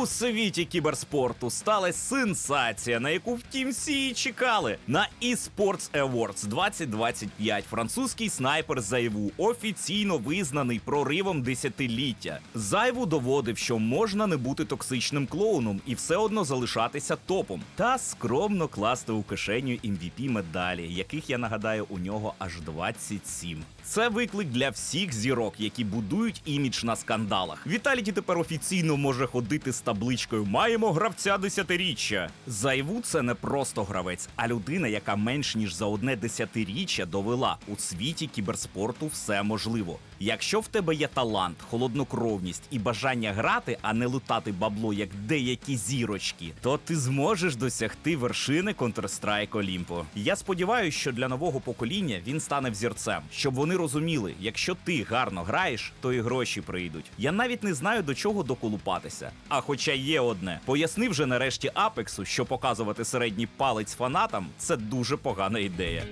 У світі кіберспорту сталася сенсація, на яку втім всі і чекали. На eSports Awards 2025 французький снайпер Зайву офіційно визнаний проривом десятиліття. Зайву доводив, що можна не бути токсичним клоуном і все одно залишатися топом, та скромно класти у кишеню MVP медалі, яких я нагадаю, у нього аж 27. Це виклик для всіх зірок, які будують імідж на скандалах. Віталіті тепер офіційно може ходити з табличкою Маємо гравця десятиріччя. Зайву це не просто гравець, а людина, яка менш ніж за одне десятиріччя довела у світі кіберспорту все можливо. Якщо в тебе є талант, холоднокровність і бажання грати, а не лутати бабло як деякі зірочки, то ти зможеш досягти вершини Counter-Strike Олімпу. Я сподіваюся, що для нового покоління він стане взірцем, щоб вони розуміли, якщо ти гарно граєш, то і гроші прийдуть. Я навіть не знаю до чого доколупатися. А хоча є одне, пояснив вже нарешті Апексу, що показувати середній палець фанатам це дуже погана ідея.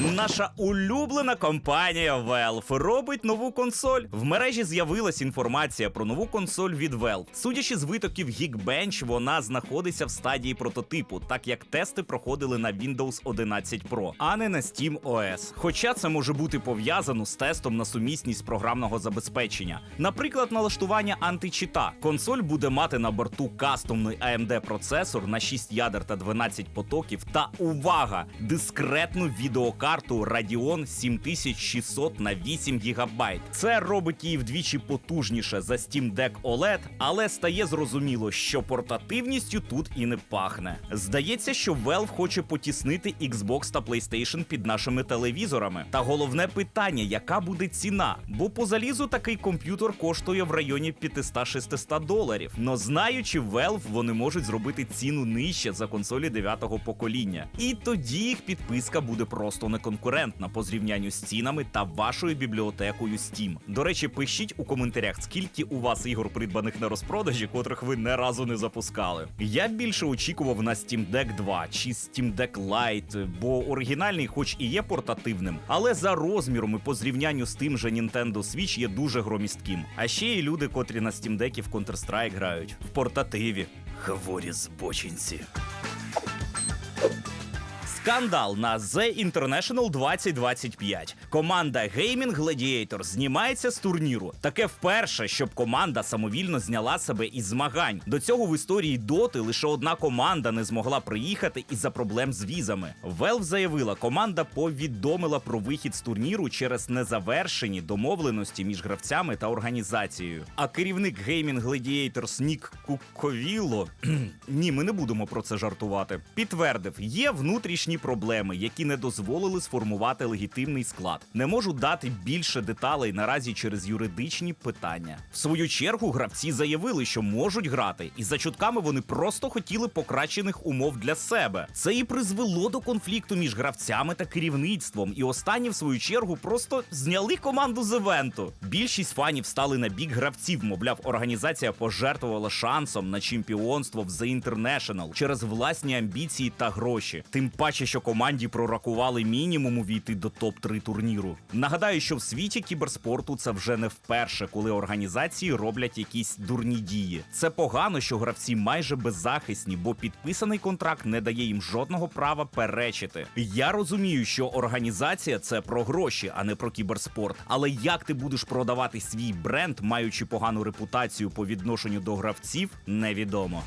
Наша улюблена компанія Valve робить нову консоль. В мережі з'явилась інформація про нову консоль від Valve. Судячи з витоків Geekbench, вона знаходиться в стадії прототипу, так як тести проходили на Windows 11 Pro, а не на Steam OS. Хоча це може бути пов'язано з тестом на сумісність програмного забезпечення. Наприклад, налаштування античіта. Консоль буде мати на борту кастомний AMD процесор на 6 ядер та 12 потоків. Та увага! Дискретну відеокарту Radeon 7600 на 8 ГБ. Це робить її вдвічі потужніше за Steam Deck OLED, але стає зрозуміло, що портативністю тут і не пахне. Здається, що Valve хоче потіснити Xbox та PlayStation під нашими телевізорами. Та головне питання, яка буде ціна? Бо по залізу такий комп'ютер коштує в районі 500-600 доларів. Но знаючи Valve, вони можуть зробити ціну нижче за консолі 9-го покоління. І тоді їх підписка буде просто неконкурентна по зрівнянню з цінами та вашою бібліотекою Steam. До речі, пишіть у коментарях, скільки у вас ігор придбаних на розпродажі, котрих ви не разу не запускали. Я більше очікував на Steam Deck 2 чи Steam Deck Lite, бо оригінальний, хоч і є портативним, але за розміром і по зрівнянню з тим же Nintendo Switch є дуже громістким. А ще є люди, котрі на Steam Deck в Counter-Strike грають в портативі. Хворі збочинці. Скандал на The International 2025. Команда Gaming Gladiator знімається з турніру. Таке вперше, щоб команда самовільно зняла себе із змагань. До цього в історії доти лише одна команда не змогла приїхати із-за проблем з візами. Valve заявила, команда повідомила про вихід з турніру через незавершені домовленості між гравцями та організацією. А керівник Gaming Gladiators Нік Куковіло ні, ми не будемо про це жартувати. Підтвердив, є внутрішні проблеми, які не дозволили сформувати легітимний склад. Не можу дати більше деталей наразі через юридичні питання. В свою чергу гравці заявили, що можуть грати, і за чутками вони просто хотіли покращених умов для себе. Це і призвело до конфлікту між гравцями та керівництвом. І останні, в свою чергу, просто зняли команду з івенту. Більшість фанів стали на бік гравців. Мовляв, організація пожертвувала шансом на чемпіонство в The International через власні амбіції та гроші. Тим паче, що команді прорахували мінімум увійти до топ-3 турніру. Нагадаю, що в світі кіберспорту це вже не вперше, коли організації роблять якісь дурні дії. Це погано, що гравці майже беззахисні, бо підписаний контракт не дає їм жодного права перечити. Я розумію, що організація це про гроші, а не про кіберспорт. Але як ти будеш продавати свій бренд, маючи погану репутацію по відношенню до гравців, невідомо.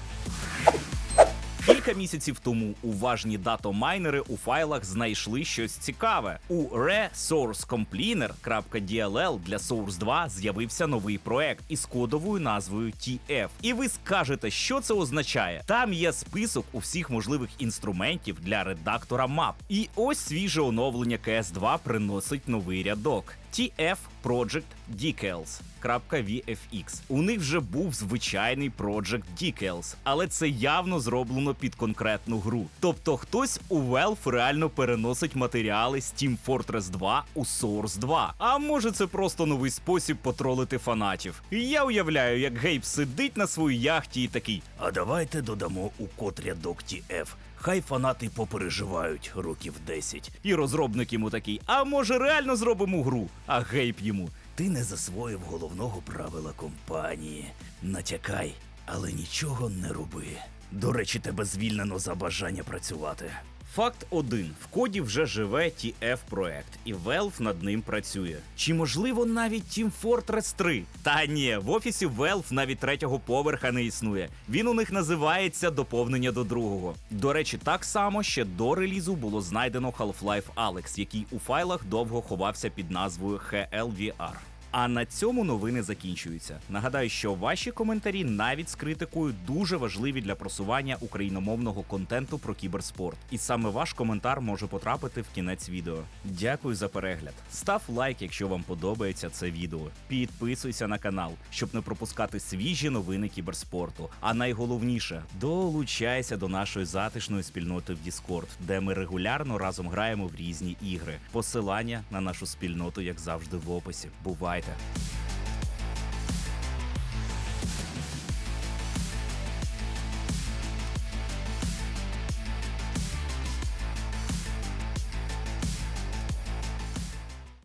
Кілька місяців тому уважні датомайнери у файлах знайшли щось цікаве. У resourcecompleaner.dll для Source 2 з'явився новий проект із кодовою назвою TF. І ви скажете, що це означає? Там є список усіх можливих інструментів для редактора мап. І ось свіже оновлення CS2 приносить новий рядок. TF Project Decals. .vfx. У них вже був звичайний Project Decals, але це явно зроблено під конкретну гру. Тобто хтось у Valve реально переносить матеріали з Team Fortress 2 у Source 2. А може це просто новий спосіб потролити фанатів. І я уявляю, як Гейб сидить на своїй яхті і такий: А давайте додамо у код рядок TF. Хай фанати попереживають років 10. І розробник йому такий: а може реально зробимо гру? А гейб йому. Ти не засвоїв головного правила компанії. Натякай, але нічого не роби. До речі, тебе звільнено за бажання працювати. Факт 1. В коді вже живе TF проект, і Valve над ним працює. Чи можливо навіть Team Fortress 3? Та ні, в офісі Valve навіть третього поверха не існує. Він у них називається доповнення до другого. До речі, так само ще до релізу було знайдено Half-Life Alyx, який у файлах довго ховався під назвою HLVR. А на цьому новини закінчуються. Нагадаю, що ваші коментарі навіть з критикою дуже важливі для просування україномовного контенту про кіберспорт. І саме ваш коментар може потрапити в кінець відео. Дякую за перегляд. Став лайк, якщо вам подобається це відео. Підписуйся на канал, щоб не пропускати свіжі новини кіберспорту. А найголовніше долучайся до нашої затишної спільноти в Discord, де ми регулярно разом граємо в різні ігри. Посилання на нашу спільноту, як завжди, в описі. Бувайте! weiter.